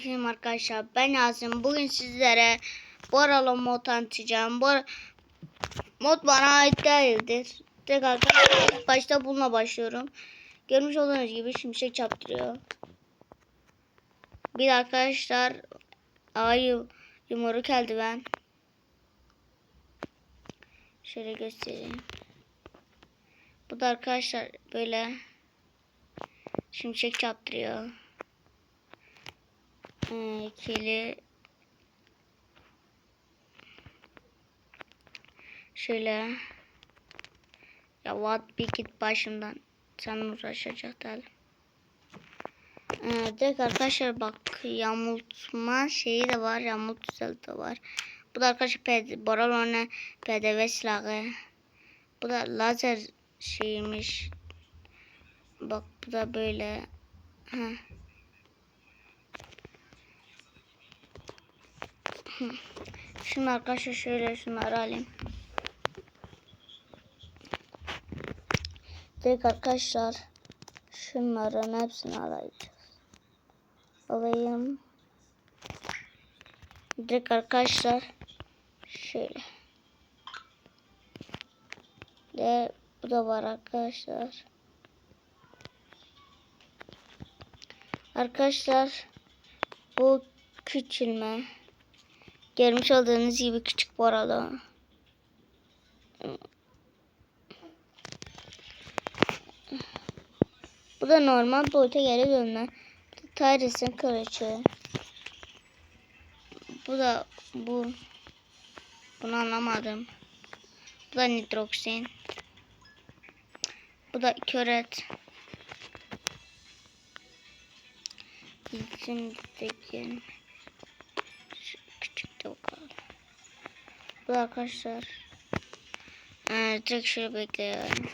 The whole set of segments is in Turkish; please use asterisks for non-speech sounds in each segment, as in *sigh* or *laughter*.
Selam arkadaşlar ben Yazım. Bugün sizlere Boralo mod tanıtacağım. Bu mod bana ait değildir. Tek arkadaşlar başta bununla başlıyorum. Görmüş olduğunuz gibi şimşek çaptırıyor. Bir arkadaşlar ay yumruk eldiven. Şöyle göstereyim. Bu da arkadaşlar böyle şimşek çaptırıyor. İkili şöyle ya what bir git başımdan sen uğraşacak değil. Ee, arkadaşlar bak yamultma şeyi de var yamult düzelti de var. Bu da arkadaşlar PD, Boralone PDV silahı. Bu da lazer şeymiş. Bak bu da böyle. Heh. Şimdi arkadaşlar şöyle şunları alayım. Direkt arkadaşlar şunların hepsini alacağız. Alayım. Direkt arkadaşlar şöyle. Ve bu da var arkadaşlar. Arkadaşlar bu küçülme. Görmüş olduğunuz gibi küçük arada. Bu da normal boyuta geri dönme. Tyrus'ın kılıcı. Bu da bu. Bunu anlamadım. Bu da nitroksin. Bu da köret. İçin tekin. Bu arkadaşlar. Direkt şöyle bekliyorum.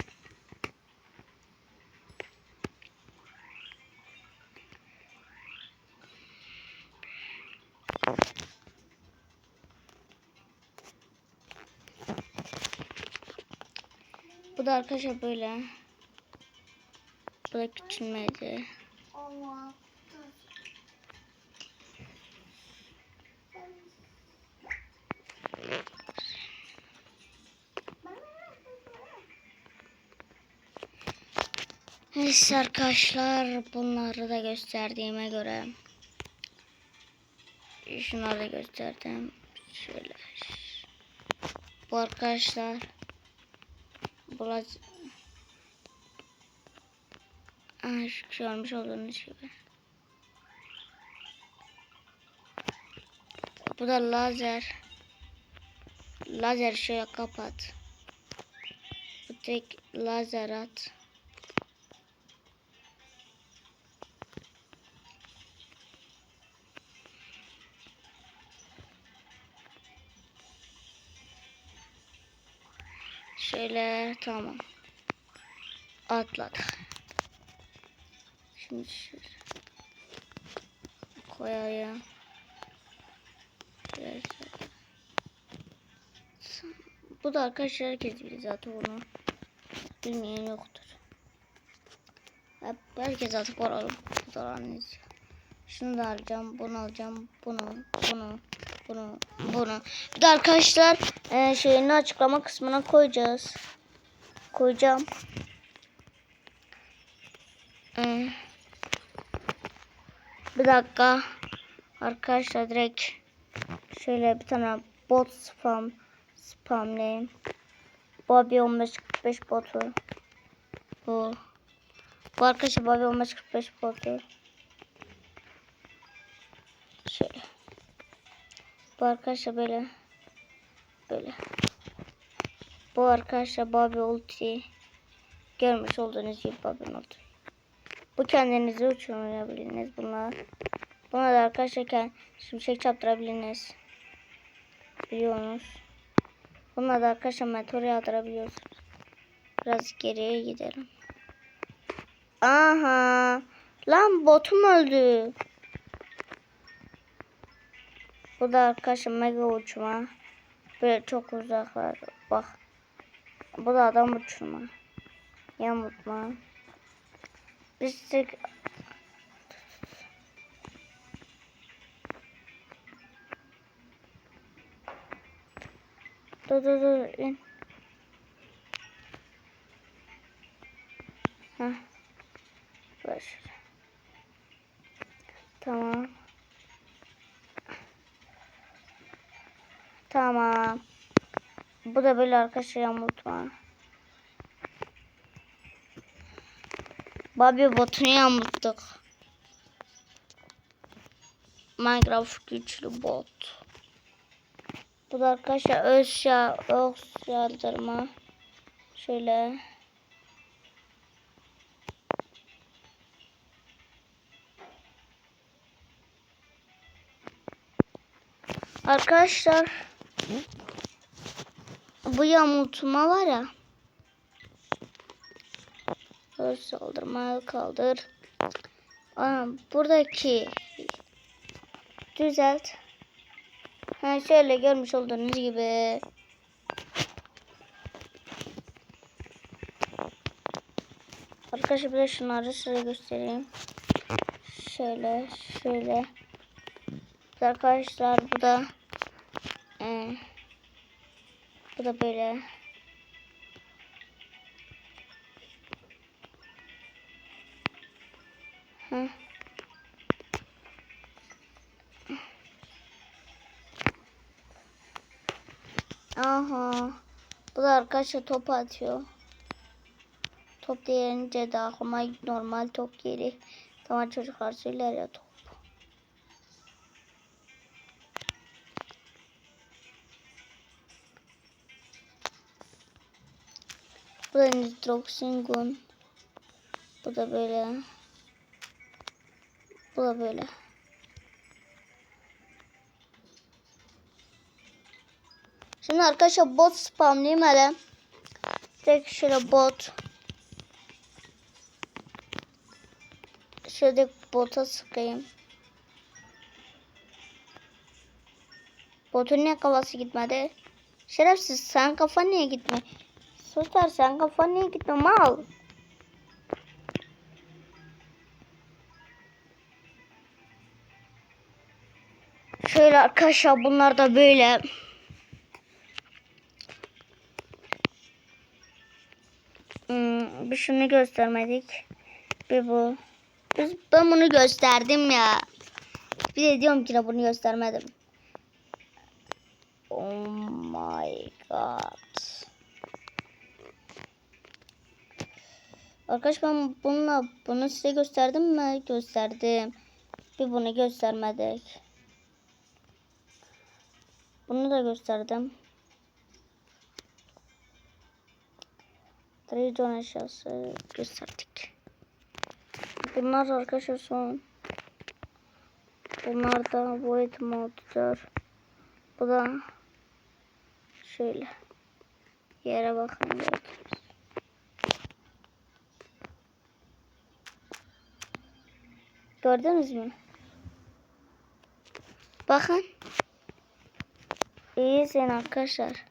Bu da arkadaşlar böyle. Bu da küçülmedi. Neyse arkadaşlar bunları da gösterdiğime göre şunları da gösterdim. Şöyle. Bu arkadaşlar şu görmüş olduğunuz gibi. Bu da lazer. Lazer şöyle kapat. Bu tek lazer at. Şöyle tamam. Atladık. Şimdi şöyle koyayım. Şöyle. Bu da arkadaşlar herkes bilir zaten bunu. Bilmeyen yoktur. Hep herkes artık var alıp fotoğrafını Şunu da alacağım, bunu alacağım, bunu, bunu, bunu, bunu. Bir de arkadaşlar e, şeyini açıklama kısmına koyacağız. Koyacağım. Hmm. Bir dakika. Arkadaşlar direkt şöyle bir tane bot spam spamlayayım. Bobby 1545 botu. Bu. Bu arkadaşlar Bobby 1545 botu. Bu arkadaşlar böyle. Böyle. Bu arkadaşlar Bobby ulti. Görmüş olduğunuz gibi Bobby'nin ulti. Bu kendinizi uçurabilirsiniz bunlar. Buna da arkadaşlar şimşek çaptırabilirsiniz. Biliyorsunuz. Buna da arkadaşlar meteor yağdırabiliyorsunuz. Biraz geriye gidelim. Aha. Lan botum öldü. Bu da arkadaşlar mega uçma. Böyle çok uzaklar. Bak. Bu da adam uçurma. Yamutma. Biz tek... Dur dur dur in. Heh. Başarı. Tamam. Tamam. Bu da böyle arkadaşlar yamultma. Bobby botunu yamulttuk. Minecraft güçlü bot. Bu da arkadaşlar öz ya öz yardırma. Şöyle. Arkadaşlar bu yamultma var ya. Öz saldırma kaldır. Aa, buradaki düzelt. Ha şöyle görmüş olduğunuz gibi. Arkadaşlar bir de şunları size göstereyim. Şöyle şöyle. Arkadaşlar bu da e, bu da böyle. Hı. Aha. Bu da arkadaşlar top atıyor. Top deyince de aklıma normal top gelir. Tamam çocuklar söyler ya top. Bu da Nitroxingun. Bu da böyle. Bu da böyle. Şimdi arkadaşlar bot spamlayayım hele. Tek şöyle bot. Şöyle bota sıkayım. Botun niye kafası gitmedi? Şerefsiz sen kafa niye gitme? Sultan sen kafa niye gitme mal? Şöyle arkadaşlar bunlar da böyle. Hmm, bir şunu göstermedik. Bir bu. Biz, ben bunu gösterdim ya. Bir de diyorum ki de bunu göstermedim. Oh my god. Arkadaş ben bununla bunu size gösterdim mi? Gösterdim. Bir bunu göstermedik. Bunu da gösterdim. Tridon eşyası gösterdik. Bunlar arkadaşlar son. Bunlar da void moddur. Bu da şöyle. Yere bakın gördünüz. Gördünüz mü? Bakın. İyisin arkadaşlar.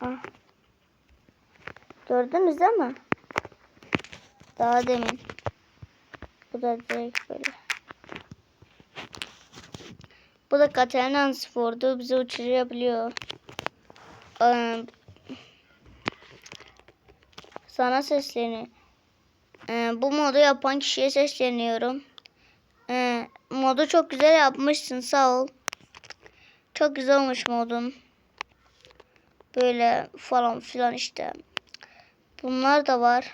Ah. Gördünüz değil mi? Daha demin. Bu da direkt böyle. Bu da Katarina Spor'du. Bizi uçurabiliyor. Ee, sana sesleniyor. Ee, bu modu yapan kişiye sesleniyorum. Ee, modu çok güzel yapmışsın. Sağ ol. Çok güzel olmuş modun. Böyle falan filan işte. Bunlar da var.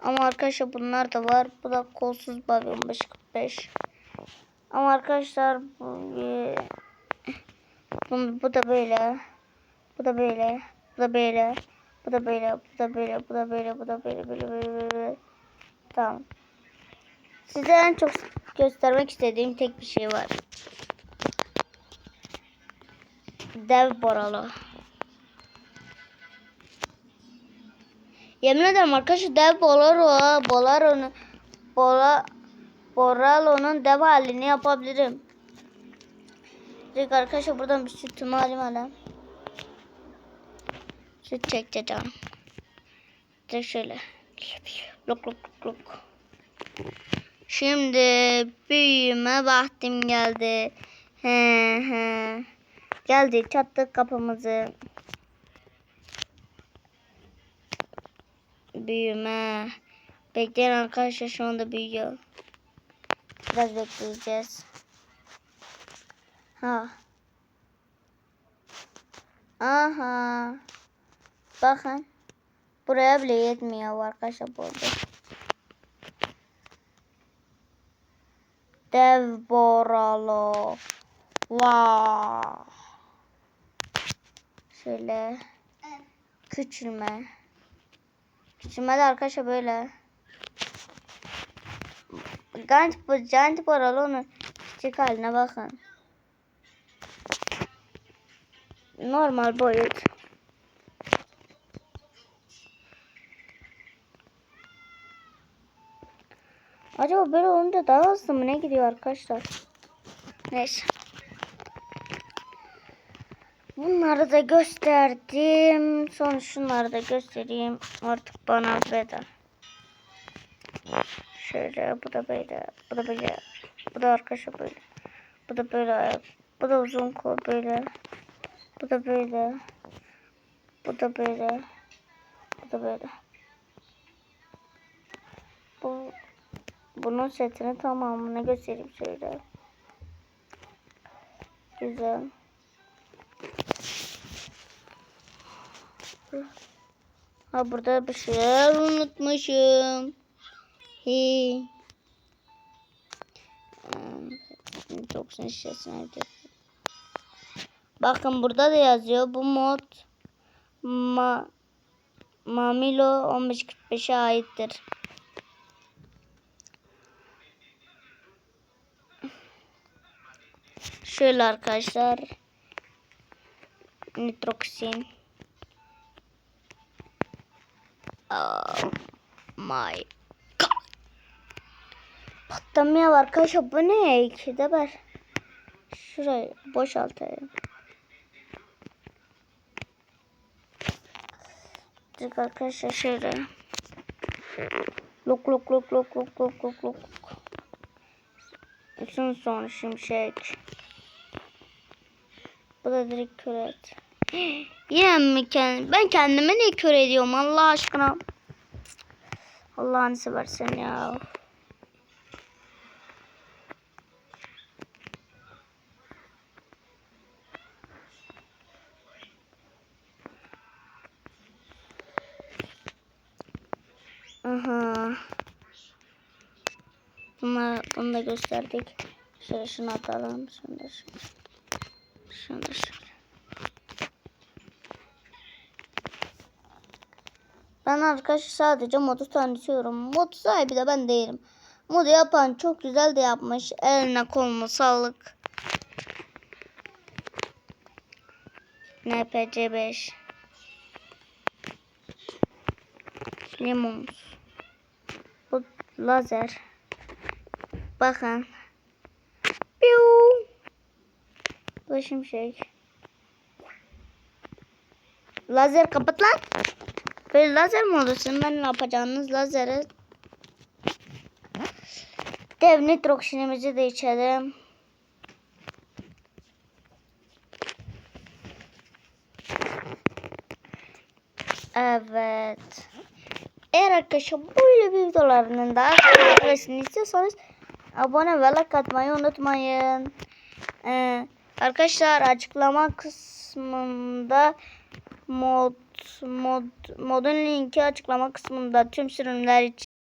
Ama arkadaşlar bunlar da var. Bu da kolsuz Bobby 1545. Ama arkadaşlar bu, e, bu, bu da böyle. Bu da böyle. Bu da böyle. Bu da böyle. Bu da böyle. Bu da böyle. Bu da böyle. Böyle böyle böyle. böyle. Tamam. Size en çok göstermek istediğim tek bir şey var. Dev boralı. Yemin ederim arkadaşlar dev bolaro, bolaro'nun bola boralo'nun dev halini yapabilirim. Direkt arkadaşlar buradan bir sütümü alayım hala. Süt çekeceğim. Direkt şöyle. Lok lok lok lok. Şimdi büyüme vaktim geldi. He he. Geldik çattık kapımızı. Büyüme. Bekleyin arkadaşlar şu anda büyüyor. Biraz bekleyeceğiz. Ha. Aha. Bakın. Buraya bile yetmiyor arkadaşlar burada. Dev boralo. Vaa. Şöyle. Küçülme. Küçülme de arkadaşlar böyle. Giant, giant boralo onun küçük haline bakın. Normal boyut. Acaba böyle olunca daha hızlı mı ne gidiyor arkadaşlar? Neyse. Bunları da gösterdim. Sonra şunları da göstereyim. Artık bana veda. Şöyle bu da böyle. Bu da böyle. Bu da arkadaşlar böyle. Bu da böyle. Bu da uzun kol böyle. Bu da böyle. Bu da böyle. Bu da böyle. Bu bunun setini tamamını göstereyim şöyle. Güzel. Ha burada bir şeyler unutmuşum. Hi. Hmm, Çok şişesine Bakın burada da yazıyor. Bu mod ma Mamilo 1545'e aittir. Şöyle arkadaşlar. Nitroksin. Oh my god. Patlamaya var arkadaşlar. Bu ne? İkide ver. Şurayı boşaltayım. Dur arkadaşlar şöyle. Lok lok lok lok lok lok lok lok. Üçün son şimşek. Bu da direkt kör et. *gasps* Yine mi kendim? Ben kendime niye kör ediyorum Allah aşkına? Allah'ını seversen ya. Aha. Bunlar, bunu da gösterdik. Şöyle şunu atalım. Şunu da şöyle. Şunu şöyle. Ben arkadaşlar sadece modu tanıtıyorum. Mod sahibi de ben değilim. Modu yapan çok güzel de yapmış. Eline koluna sağlık. NPC 5 Limon Bu lazer Bakın Da şimşek Lazer kapat lan Böyle lazer mi olursun? Ben ne yapacağınız lazeri Dev nitroksinimizi de içelim. Evet. Eğer arkadaşlar böyle videolarının daha gelmesini istiyorsanız abone ve like atmayı unutmayın. Ee, arkadaşlar açıklama kısmında mod mod modun linki açıklama kısmında tüm sürümler için